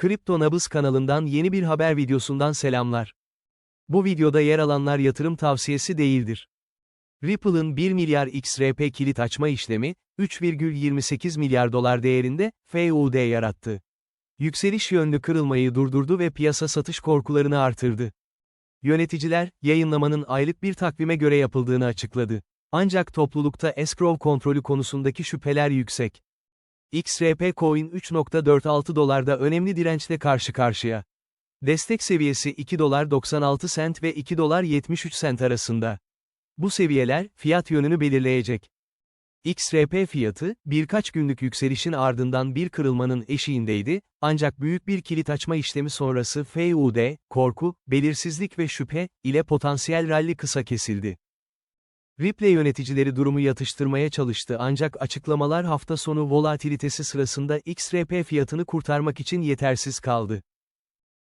Kripto Nabız kanalından yeni bir haber videosundan selamlar. Bu videoda yer alanlar yatırım tavsiyesi değildir. Ripple'ın 1 milyar XRP kilit açma işlemi, 3,28 milyar dolar değerinde, FUD yarattı. Yükseliş yönlü kırılmayı durdurdu ve piyasa satış korkularını artırdı. Yöneticiler, yayınlamanın aylık bir takvime göre yapıldığını açıkladı. Ancak toplulukta escrow kontrolü konusundaki şüpheler yüksek. XRP Coin 3.46 dolarda önemli dirençle karşı karşıya. Destek seviyesi 2 dolar 96 sent ve 2 dolar 73 sent arasında. Bu seviyeler, fiyat yönünü belirleyecek. XRP fiyatı, birkaç günlük yükselişin ardından bir kırılmanın eşiğindeydi, ancak büyük bir kilit açma işlemi sonrası FUD, korku, belirsizlik ve şüphe, ile potansiyel rally kısa kesildi. Ripple yöneticileri durumu yatıştırmaya çalıştı ancak açıklamalar hafta sonu volatilitesi sırasında XRP fiyatını kurtarmak için yetersiz kaldı.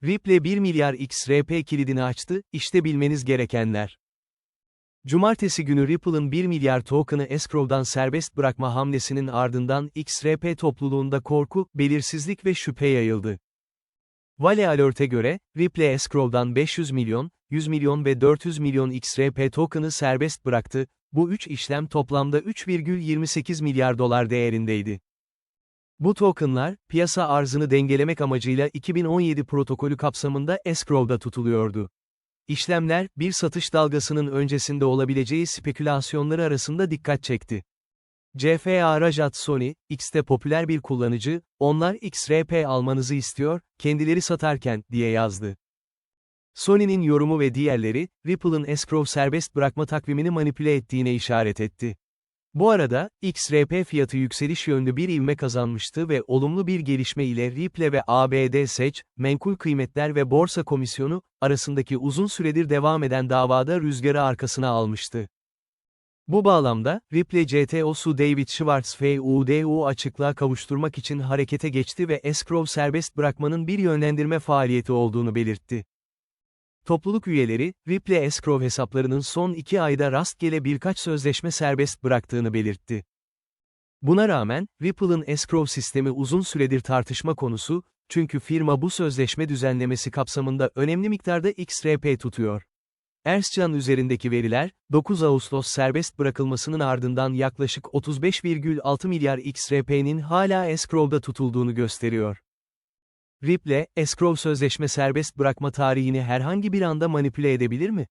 Ripple 1 milyar XRP kilidini açtı, işte bilmeniz gerekenler. Cumartesi günü Ripple'ın 1 milyar token'ı escrow'dan serbest bırakma hamlesinin ardından XRP topluluğunda korku, belirsizlik ve şüphe yayıldı. Vale Alert'e göre, Ripple escrow'dan 500 milyon, 100 milyon ve 400 milyon XRP token'ı serbest bıraktı, bu üç işlem toplamda 3,28 milyar dolar değerindeydi. Bu tokenlar, piyasa arzını dengelemek amacıyla 2017 protokolü kapsamında escrow'da tutuluyordu. İşlemler, bir satış dalgasının öncesinde olabileceği spekülasyonları arasında dikkat çekti. CFA Rajat Sony, X'te popüler bir kullanıcı, onlar XRP almanızı istiyor, kendileri satarken, diye yazdı. Sony'nin yorumu ve diğerleri, Ripple'ın escrow serbest bırakma takvimini manipüle ettiğine işaret etti. Bu arada, XRP fiyatı yükseliş yönlü bir ivme kazanmıştı ve olumlu bir gelişme ile Ripple ve ABD Seç, Menkul Kıymetler ve Borsa Komisyonu, arasındaki uzun süredir devam eden davada rüzgarı arkasına almıştı. Bu bağlamda, Ripple CTO'su David Schwartz FUDU açıklığa kavuşturmak için harekete geçti ve escrow serbest bırakmanın bir yönlendirme faaliyeti olduğunu belirtti. Topluluk üyeleri, Ripple escrow hesaplarının son iki ayda rastgele birkaç sözleşme serbest bıraktığını belirtti. Buna rağmen, Ripple'ın escrow sistemi uzun süredir tartışma konusu, çünkü firma bu sözleşme düzenlemesi kapsamında önemli miktarda XRP tutuyor. Erskcan üzerindeki veriler, 9 Ağustos serbest bırakılmasının ardından yaklaşık 35,6 milyar XRP'nin hala escrow'da tutulduğunu gösteriyor. Ripple, escrow sözleşme serbest bırakma tarihini herhangi bir anda manipüle edebilir mi?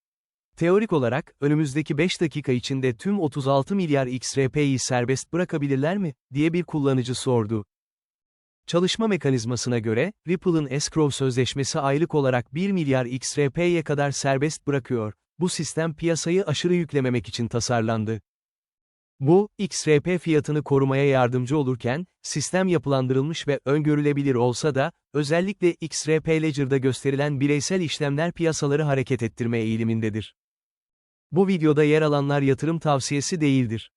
Teorik olarak, önümüzdeki 5 dakika içinde tüm 36 milyar XRP'yi serbest bırakabilirler mi, diye bir kullanıcı sordu. Çalışma mekanizmasına göre, Ripple'ın escrow sözleşmesi aylık olarak 1 milyar XRP'ye kadar serbest bırakıyor. Bu sistem piyasayı aşırı yüklememek için tasarlandı. Bu, XRP fiyatını korumaya yardımcı olurken, sistem yapılandırılmış ve öngörülebilir olsa da, özellikle XRP Ledger'da gösterilen bireysel işlemler piyasaları hareket ettirme eğilimindedir. Bu videoda yer alanlar yatırım tavsiyesi değildir.